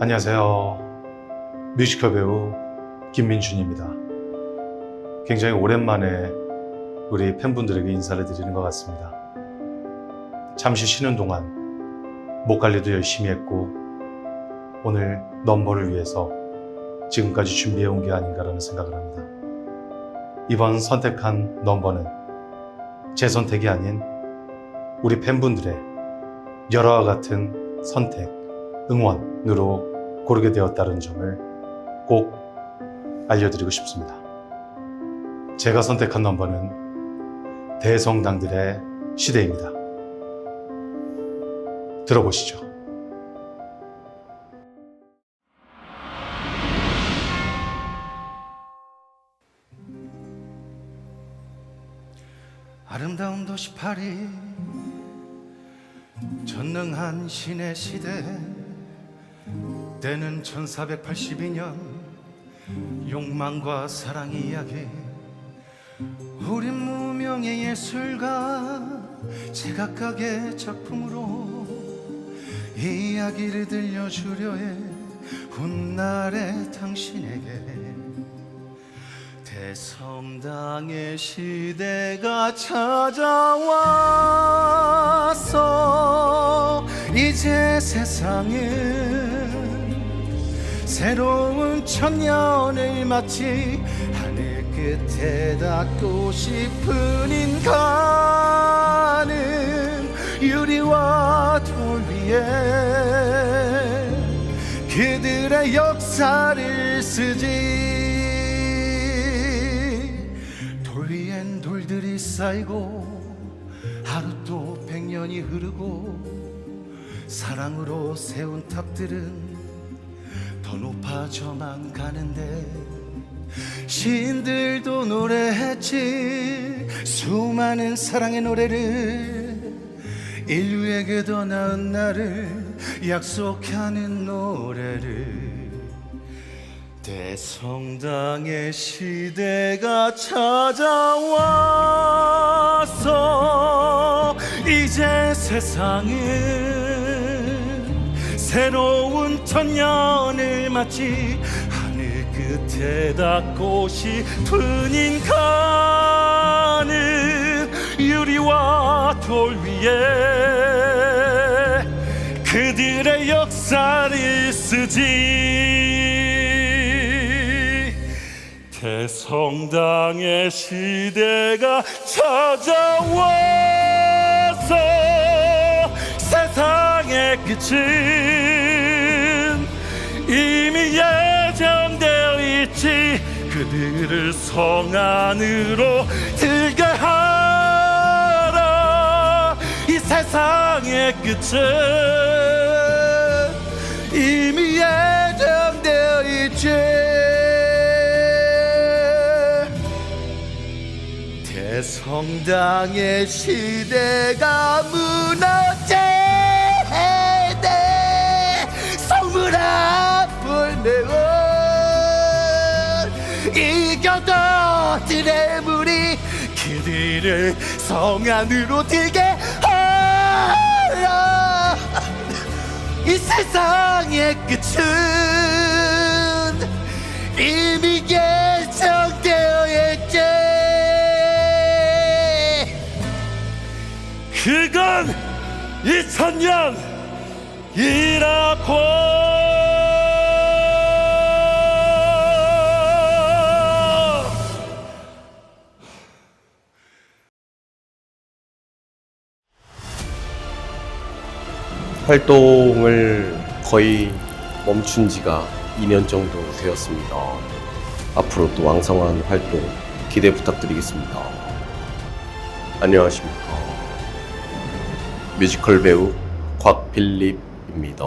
안녕하세요. 뮤지컬 배우 김민준입니다. 굉장히 오랜만에 우리 팬분들에게 인사를 드리는 것 같습니다. 잠시 쉬는 동안 목 관리도 열심히 했고 오늘 넘버를 위해서 지금까지 준비해 온 게 아닌가라는 생각을 합니다. 이번 선택한 넘버는 제 선택이 아닌 우리 팬분들의 열화와 같은 선택, 응원으로 고르게 되었다는 점을 꼭 알려드리고 싶습니다. 제가 선택한 넘버는 대성당들의 시대입니다. 들어보시죠. 아름다운 도시 파리 전능한 신의 시대 때는 1482년 욕망과 사랑 이야기. 우린 무명의 예술가 제각각의 작품으로 이 이야기를 들려주려 해 훗날의 당신에게 대성당의 시대가 찾아왔어. 이제 세상은 새로운 천년을 맞지 하늘 끝에 닿고 싶은 인간은 유리와 돌 위에 그들의 역사를 쓰지. 돌 위엔 돌들이 쌓이고 하루 또 백년이 흐르고 사랑으로 세운 탑들은 더 높아져만 가는데 시인들도 노래했지. 수많은 사랑의 노래를 인류에게 더 나은 날을 약속하는 노래를 대성당의 시대가 찾아왔어. 이제 세상은 새로운 천년을 맞지 하늘 끝에 닿고 싶은 인간은 유리와 돌 위에 그들의 역사를 쓰지. 대성당의 시대가 찾아와서 의 끝은 이미 예정되어 있지. 그들을 성 안으로 들게 하라. 이 세상의 끝은 이미 예정되어 있지. 대성당의 시대가 무너 드레물이 그들을 성 안으로 들게 하라 이 세상의 끝은 이미 예정되어 있지 그건 2000년 이라고 활동을 거의 멈춘 지가 2년 정도 되었습니다. 앞으로 또 왕성한 활동 기대 부탁드리겠습니다. 안녕하십니까. 뮤지컬 배우 곽필립입니다.